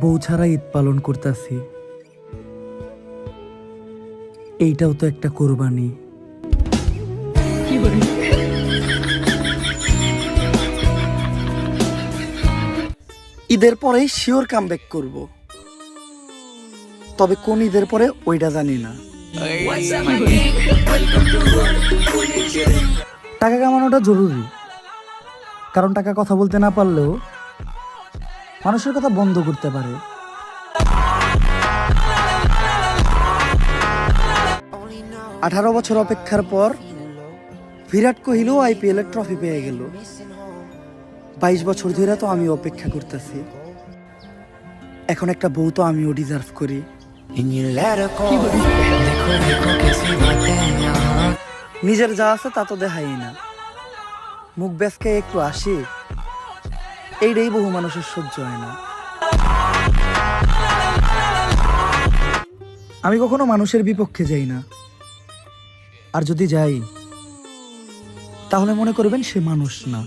বউ ছাড়া ঈদ পালন করতেছি। এইটাও তো একটা কোরবানি। ঈদের পরেই শিওর কাম ব্যাক করব। তবে কোন ঈদের পরে ওইটা জানি না। টাকা কামানোটা জরুরি। কারণ টাকা কথা বলতে না পারলেও মানুষের কথা বন্ধ করতে পারে। আঠারো বছর অপেক্ষার পর বিরাট কোহলিও আইপিএল এর ট্রফি পেয়ে গেল। বাইশ বছর ধরে তো আমি অপেক্ষা করতেছি। এখন একটা বউ তো আমিও ডিজার্ভ করি। নিজের যা আছে তা তো দেখাই না। মুখ ব্যাসকে একটু আসি। এইটাই বহু মানুষের সহ্য হয় না। আমি কখনো মানুষের বিপক্ষে যাই না। আর যদি যাই, তাহলে মনে করবেন সে মানুষ না।